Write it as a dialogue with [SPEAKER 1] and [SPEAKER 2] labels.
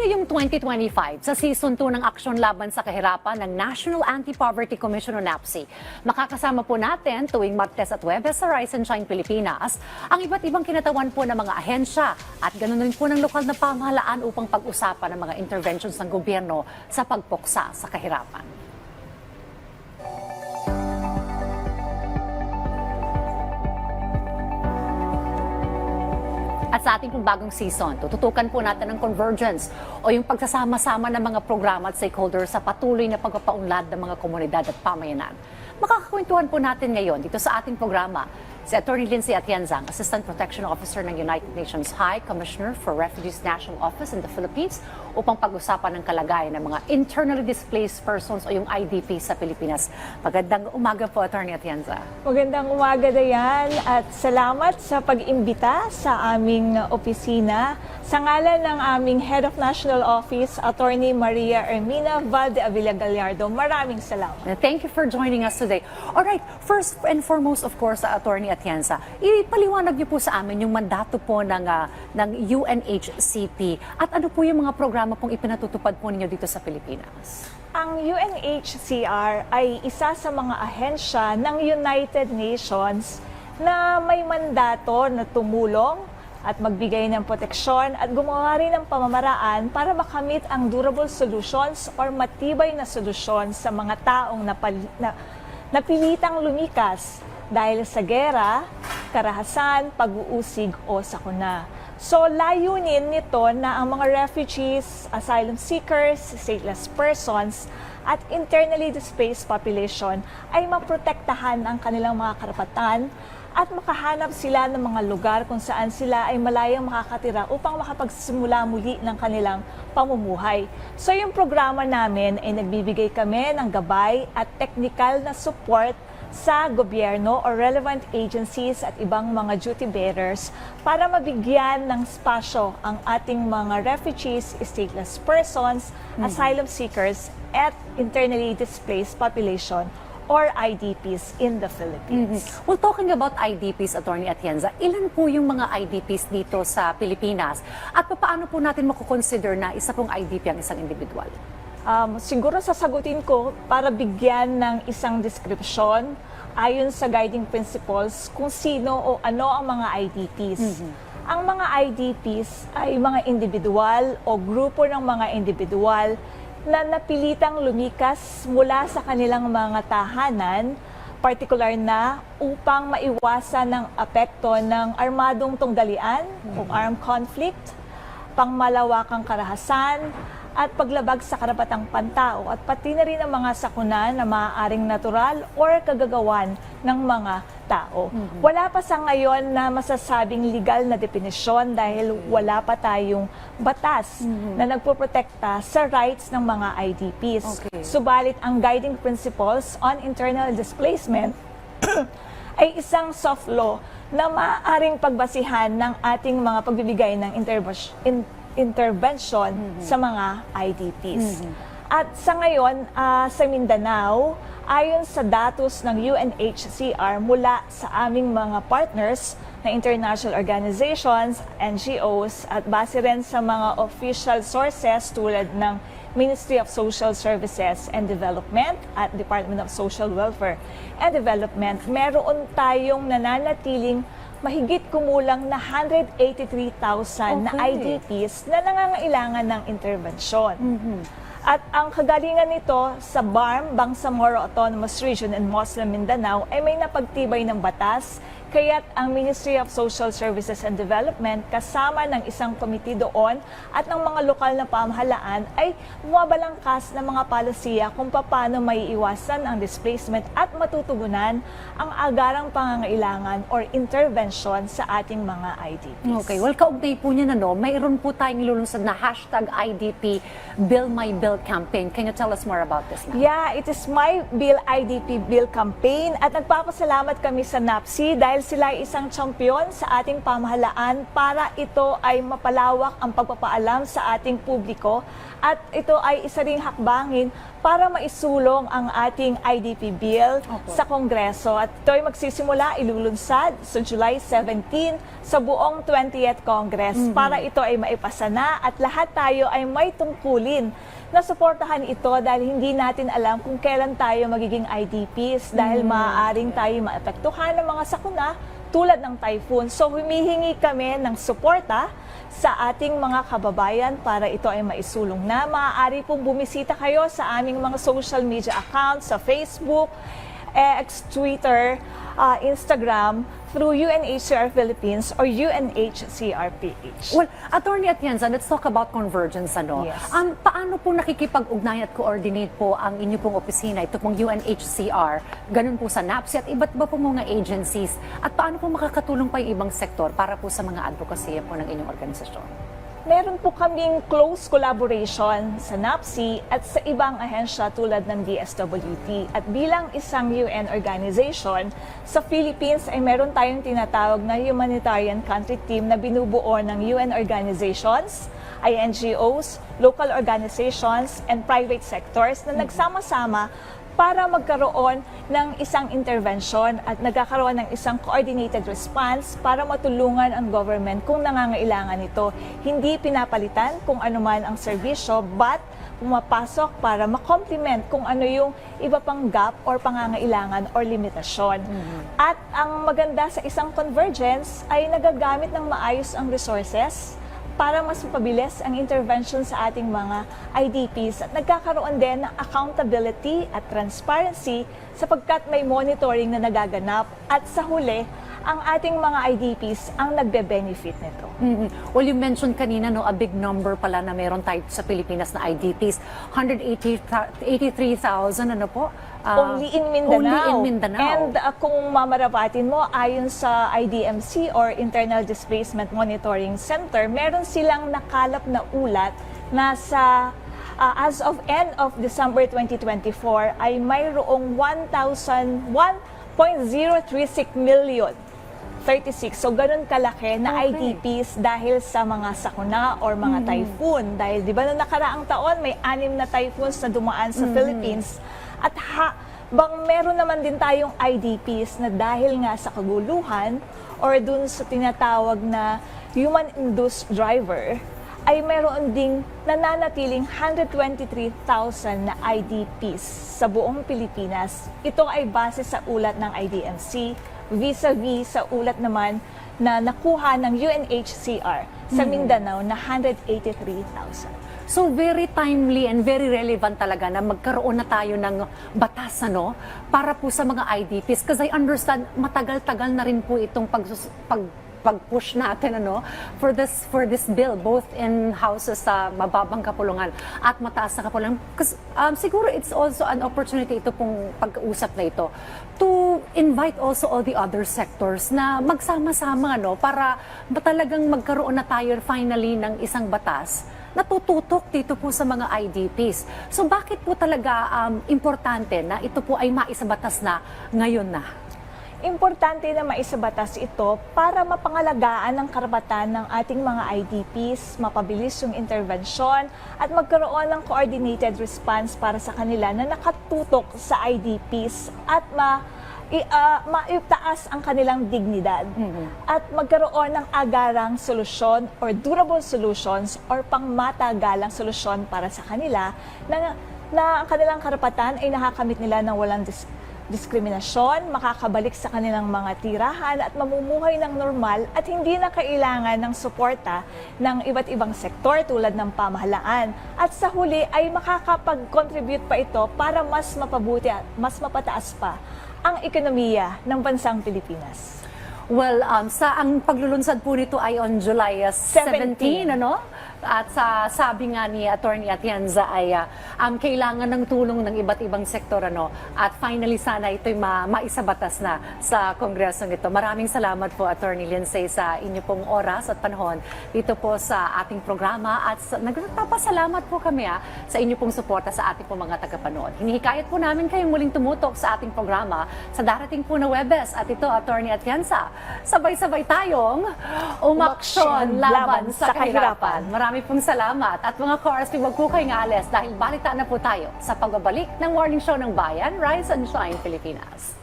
[SPEAKER 1] ngayong 2025 sa Season 2 ng Aksyon Laban sa Kahirapan ng National Anti-Poverty Commission o NAPSI. Makakasama po natin tuwing Martes at Webes sa Rise and Shine Pilipinas ang iba't ibang kinatawan po ng mga ahensya at ganoon din po ng lokal na pamahalaan upang pag-usapan ng mga interventions ng gobyerno sa pagpuksa sa kahirapan. At sa ating pong bagong season, tututukan po natin ang convergence o yung pagsasama-sama ng mga programa at stakeholders sa patuloy na pagpapaunlad ng mga komunidad at pamayanan. Makakakwentuhan po natin ngayon dito sa ating programa si Attorney Lindsay Atienzang, Assistant Protection Officer ng United Nations High Commissioner for Refugees National Office in the Philippines upang pag-usapan ng kalagayan ng mga internally displaced persons o yung IDP sa Pilipinas. Magandang umaga po, Attorney Atienza.
[SPEAKER 2] Magandang umaga, Dayan, at salamat sa pag-imbita sa aming opisina. Sa ngalan ng aming Head of National Office, Attorney Maria Ermina Valde Avila Gallardo, maraming salamat.
[SPEAKER 1] Thank you for joining us today. All right, first and foremost, of course, Attorney Atienza, ipaliwanag niyo po sa amin yung mandato po ng, uh, ng UNHCP at ano po yung mga programa pong ipinatutupad po ninyo dito sa Pilipinas.
[SPEAKER 2] Ang UNHCR ay isa sa mga ahensya ng United Nations na may mandato na tumulong at magbigay ng proteksyon at gumawa rin ng pamamaraan para makamit ang durable solutions or matibay na solusyon sa mga taong napali- na, napilitang lumikas dahil sa gera, karahasan, pag-uusig o sakuna. So layunin nito na ang mga refugees, asylum seekers, stateless persons, at internally displaced population ay maprotektahan ang kanilang mga karapatan at makahanap sila ng mga lugar kung saan sila ay malayang makakatira upang makapagsimula muli ng kanilang pamumuhay. So yung programa namin ay nagbibigay kami ng gabay at technical na support sa gobyerno or relevant agencies at ibang mga duty bearers para mabigyan ng spasyo ang ating mga refugees, stateless persons, asylum seekers, at internally displaced population or IDPs in the Philippines.
[SPEAKER 1] Well, talking about IDPs, Attorney Atienza, ilan po yung mga IDPs dito sa Pilipinas at paano po natin makukonsider na isa pong IDP ang isang individual?
[SPEAKER 2] Um, siguro sasagutin ko para bigyan ng isang description ayon sa guiding principles kung sino o ano ang mga IDPs. Ang mga IDPs ay mga individual o grupo ng mga individual na napilitang lumikas mula sa kanilang mga tahanan, particular na upang maiwasan ng apekto ng armadong tunggalian o armed conflict, pangmalawakang karahasan, at paglabag sa karapatang pantao at pati na rin ang mga sakuna na maaaring natural or kagagawan ng mga tao. Wala pa sa ngayon na masasabing legal na definisyon dahil wala pa tayong batas na nagpoprotekta sa rights ng mga IDPs.
[SPEAKER 1] Okay.
[SPEAKER 2] Subalit ang guiding principles on internal displacement ay isang soft law na maaaring pagbasihan ng ating mga pagbibigay ng interbas- in- intervention sa mga IDPs. At sa ngayon, ah, sa Mindanao, ayon sa datos ng UNHCR mula sa aming mga partners na international organizations, NGOs, at base rin sa mga official sources tulad ng Ministry of Social Services and Development at Department of Social Welfare and Development, meron tayong nananatiling mahigit kumulang na 183,000 na
[SPEAKER 1] Okay.
[SPEAKER 2] IDPs na nangangailangan ng intervensyon. At ang kagalingan nito sa BARM, Bangsamoro Autonomous Region and Muslim Mindanao ay may napagtibay ng batas kaya't ang Ministry of Social Services and Development kasama ng isang komite doon at ng mga lokal na pamahalaan ay bumabalangkas ng mga palisiya kung paano may iwasan ang displacement at matutugunan ang agarang pangangailangan or intervention sa ating mga IDPs.
[SPEAKER 1] Okay, well, kaugnay po niya na no, mayroon po tayong lulunsad na hashtag IDP Bill My Bill campaign. Can you tell us more about this, ma'am?
[SPEAKER 2] Yeah, it is my Bill IDP Bill campaign at nagpapasalamat kami sa NAPSI dahil dahil sila ay isang champion sa ating pamahalaan para ito ay mapalawak ang pagpapaalam sa ating publiko at ito ay isa ring hakbangin para maisulong ang ating IDP bill
[SPEAKER 1] Opo.
[SPEAKER 2] sa Kongreso. At ito ay magsisimula ilulunsad sa July 17 sa buong 20th Congress para ito ay maipasa na at lahat tayo ay may tungkulin na suportahan ito dahil hindi natin alam kung kailan tayo magiging IDPs dahil maaaring tayo maapektuhan ng mga sakuna tulad ng typhoon. So humihingi kami ng suporta sa ating mga kababayan para ito ay maisulong na. Maaari pong bumisita kayo sa aming mga social media accounts sa Facebook, X, Twitter, uh, Instagram through UNHCR Philippines or UNHCRPH.
[SPEAKER 1] Well, Attorney Atienza, let's talk about convergence. Ano?
[SPEAKER 2] Yes.
[SPEAKER 1] Um, paano po nakikipag-ugnayan at coordinate po ang inyo pong opisina, ito pong UNHCR, ganun po sa NAPSI at iba't iba po mga agencies? At paano po makakatulong pa yung ibang sektor para po sa mga advocacy po ng inyong organisasyon?
[SPEAKER 2] Meron po kaming close collaboration sa NAPSI at sa ibang ahensya tulad ng DSWT. At bilang isang UN organization, sa Philippines ay meron tayong tinatawag na humanitarian country team na binubuo ng UN organizations, INGOs, local organizations, and private sectors na nagsama-sama para magkaroon ng isang intervention at nagkakaroon ng isang coordinated response para matulungan ang government kung nangangailangan ito. Hindi pinapalitan kung ano man ang serbisyo, but pumapasok para makomplement kung ano yung iba pang gap or pangangailangan or limitasyon. At ang maganda sa isang convergence ay nagagamit ng maayos ang resources para mas mapabilis ang intervention sa ating mga IDPs at nagkakaroon din ng accountability at transparency sapagkat may monitoring na nagaganap at sa huli, ang ating mga IDPs ang nagbe-benefit nito.
[SPEAKER 1] Mhm. Well, you mentioned kanina, no, a big number pala na meron tayo sa Pilipinas na IDPs. 183,000, ano po? Ah,
[SPEAKER 2] only in Mindanao.
[SPEAKER 1] Only in Mindanao.
[SPEAKER 2] And uh, kung mamarapatin mo, ayon sa IDMC or Internal Displacement Monitoring Center, meron silang nakalap na ulat na sa uh, as of end of December 2024 ay mayroong 1,000 1.036 million 36. So, ganun kalaki na
[SPEAKER 1] Okay.
[SPEAKER 2] IDPs dahil sa mga sakuna or mga typhoon. Dahil, di ba, noong nakaraang taon, may anim na typhoons na dumaan sa Philippines. At ha, bang meron naman din tayong IDPs na dahil nga sa kaguluhan or dun sa tinatawag na human-induced driver, ay meron ding nananatiling 123,000 na IDPs sa buong Pilipinas. Ito ay base sa ulat ng IDMC vis-a-vis sa ulat naman na nakuha ng UNHCR sa Mindanao na 183,000.
[SPEAKER 1] So very timely and very relevant talaga na magkaroon na tayo ng batas ano para po sa mga IDPs because I understand matagal-tagal na rin po itong pag pag pag-push natin ano for this for this bill both in houses sa mababang kapulungan at mataas na kapulungan. Because um, siguro it's also an opportunity ito pong pag-uusap na ito to invite also all the other sectors na magsama-sama no para talagang magkaroon na tayo finally ng isang batas natututok dito po sa mga IDPs. So bakit po talaga um, importante na ito po ay maisabatas na ngayon na?
[SPEAKER 2] Importante na maisabatas ito para mapangalagaan ang karapatan ng ating mga IDPs, mapabilis yung intervensyon at magkaroon ng coordinated response para sa kanila na nakatutok sa IDPs at ma i, ah, maitaas ang kanilang dignidad at magkaroon ng agarang solusyon or durable solutions or pangmatagalang solusyon para sa kanila na, na ang kanilang karapatan ay nakakamit nila ng walang dis- diskriminasyon, makakabalik sa kanilang mga tirahan at mamumuhay ng normal at hindi na kailangan ng suporta ng iba't ibang sektor tulad ng pamahalaan. At sa huli ay makakapag-contribute pa ito para mas mapabuti at mas mapataas pa ang ekonomiya ng bansang Pilipinas.
[SPEAKER 1] Well, um, sa ang paglulunsad po nito ay on July uh, 17,
[SPEAKER 2] 17.
[SPEAKER 1] ano? At sa sabi nga ni Attorney Atienza ay ah, um, kailangan ng tulong ng iba't ibang sektor ano at finally sana ito'y ma maisabatas na sa kongresong ito. Maraming salamat po Attorney Lindsay sa inyo pong oras at panahon dito po sa ating programa at sa, nagpapasalamat po kami ah, sa inyo pong suporta sa ating pong mga tagapanood. Hinihikayat po namin kayong muling tumutok sa ating programa sa darating po na Webes at ito Attorney Atienza. Sabay-sabay tayong umaksyon laban sa kahirapan. Marami pong salamat. At mga chorus, huwag po kayong alis dahil balita na po tayo sa pagbabalik ng Morning Show ng Bayan, Rise and Shine Pilipinas.